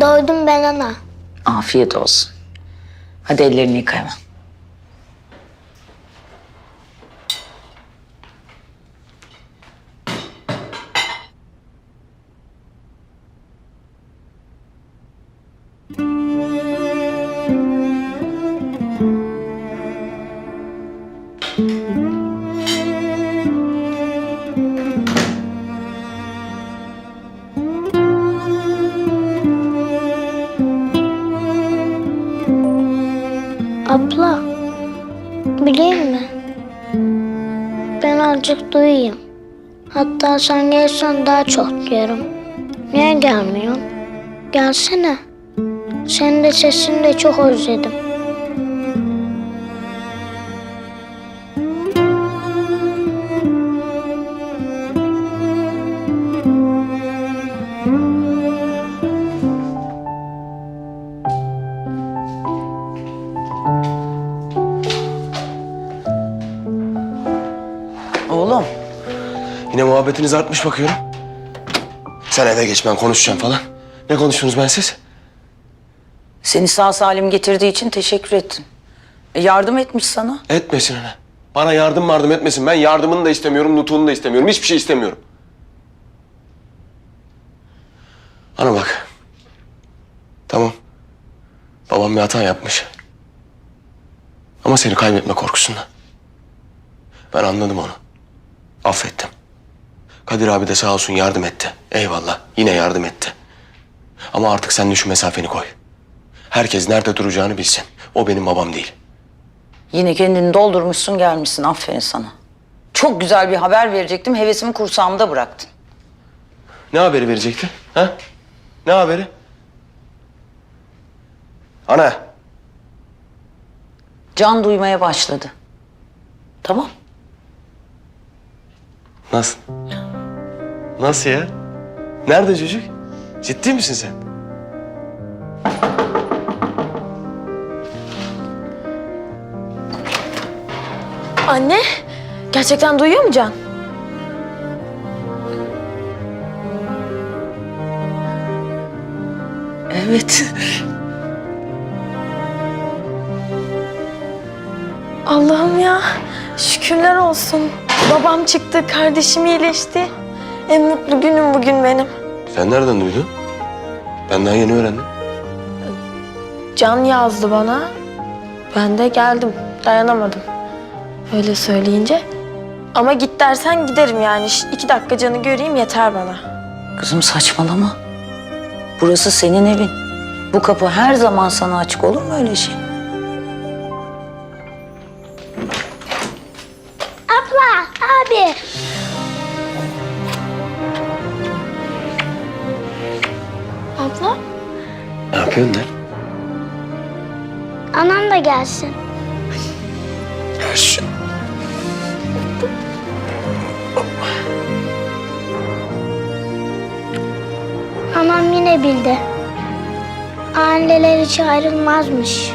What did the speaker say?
Doydum ben ana. Afiyet olsun. Hadi ellerini yıka hemen. Abla, bileyim mi? Ben azıcık duyayım. Hatta sen gelsen daha çok yerim. Niye gelmiyorsun? Gelsene. Senin de sesini de çok özledim. Oğlum Yine muhabbetiniz artmış bakıyorum. Sen eve geç ben konuşacağım falan. Ne konuştunuz ben siz? seni sağ salim getirdiği için teşekkür ettim. E, yardım etmiş sana. Etmesin ana. Bana yardım yardım etmesin. Ben yardımını da istemiyorum, nutuğunu da istemiyorum. Hiçbir şey istemiyorum. Ana bak. Tamam. Babam bir hata yapmış. Ama seni kaybetme korkusundan. Ben anladım onu. Affettim. Kadir abi de sağ olsun yardım etti. Eyvallah. Yine yardım etti. Ama artık sen de şu mesafeni koy. Herkes nerede duracağını bilsin. O benim babam değil. Yine kendini doldurmuşsun gelmişsin. Aferin sana. Çok güzel bir haber verecektim. Hevesimi kursağımda bıraktın. Ne haberi verecekti? Ha? Ne haberi? Ana. Can duymaya başladı. Tamam. Nasıl? Nasıl ya? Nerede çocuk? Ciddi misin sen? Anne, gerçekten duyuyor mu Can? Evet. Allah'ım ya, şükürler olsun. Babam çıktı, kardeşim iyileşti. En mutlu günüm bugün benim. Sen nereden duydun? Ben daha yeni öğrendim. Can yazdı bana. Ben de geldim, dayanamadım. Öyle söyleyince. Ama git dersen giderim yani. Ş- İki dakika Can'ı göreyim yeter bana. Kızım saçmalama. Burası senin evin. Bu kapı her zaman sana açık olur mu öyle şey? Yapıyorsun lan? anam da gelsin. Şu- Anam yine bildi. Aileler hiç ayrılmazmış.